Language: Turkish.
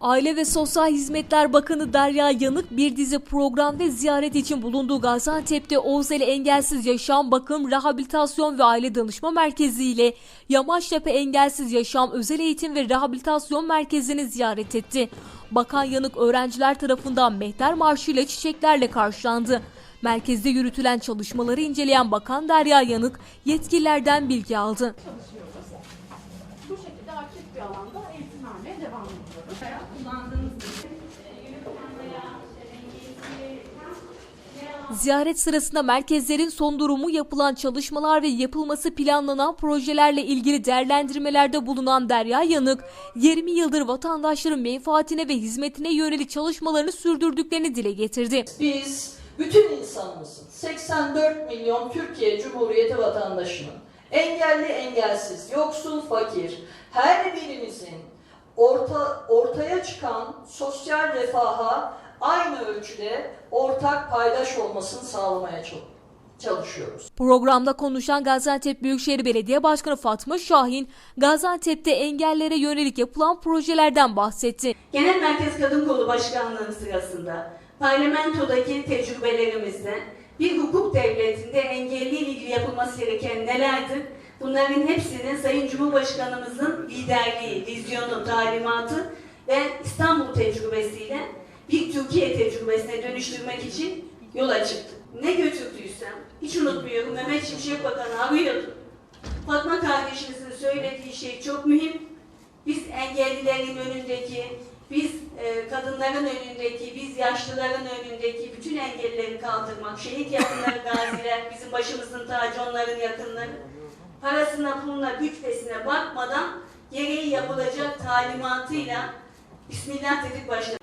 Aile ve Sosyal Hizmetler Bakanı Derya Yanık bir dizi program ve ziyaret için bulunduğu Gaziantep'te Oğuzeli Engelsiz Yaşam Bakım, Rehabilitasyon ve Aile Danışma Merkezi ile Yamaçtepe Engelsiz Yaşam Özel Eğitim ve Rehabilitasyon Merkezi'ni ziyaret etti. Bakan Yanık öğrenciler tarafından mehter marşı ile çiçeklerle karşılandı. Merkezde yürütülen çalışmaları inceleyen Bakan Derya Yanık yetkililerden bilgi aldı. Aktif bir alanda eğitim vermeye devam ediyoruz. Kullandığımız için e, Ziyaret sırasında merkezlerin son durumu, yapılan çalışmalar ve yapılması planlanan projelerle ilgili değerlendirmelerde bulunan Derya Yanık, 20 yıldır vatandaşların menfaatine ve hizmetine yönelik çalışmalarını sürdürdüklerini dile getirdi. Biz bütün insanımızın 84 milyon Türkiye Cumhuriyeti vatandaşının engelli engelsiz, yoksul fakir her birimizin orta, ortaya çıkan sosyal refaha aynı ölçüde ortak paydaş olmasını sağlamaya çal- çalışıyoruz. Programda konuşan Gaziantep Büyükşehir Belediye Başkanı Fatma Şahin, Gaziantep'te engellere yönelik yapılan projelerden bahsetti. Genel Merkez Kadın Kolu Başkanlığı sırasında parlamentodaki tecrübelerimizde bir hukuk devletinde engelli ile ilgili yapılması gereken nelerdir? Bunların hepsini Sayın Cumhurbaşkanımızın liderliği, vizyonu, talimatı ve İstanbul tecrübesiyle bir Türkiye tecrübesine dönüştürmek için yola çıktık. Ne götürdüysem hiç unutmuyorum Mehmet Şimşek Bakanı arıyordu. Fatma kardeşimizin söylediği şey çok mühim. Biz engellilerin önündeki, kadınların önündeki, biz yaşlıların önündeki bütün engelleri kaldırmak, şehit yakınları gaziler, bizim başımızın tacı onların yakınları, parasına, puluna, bütçesine bakmadan gereği yapılacak talimatıyla Bismillah dedik başladık.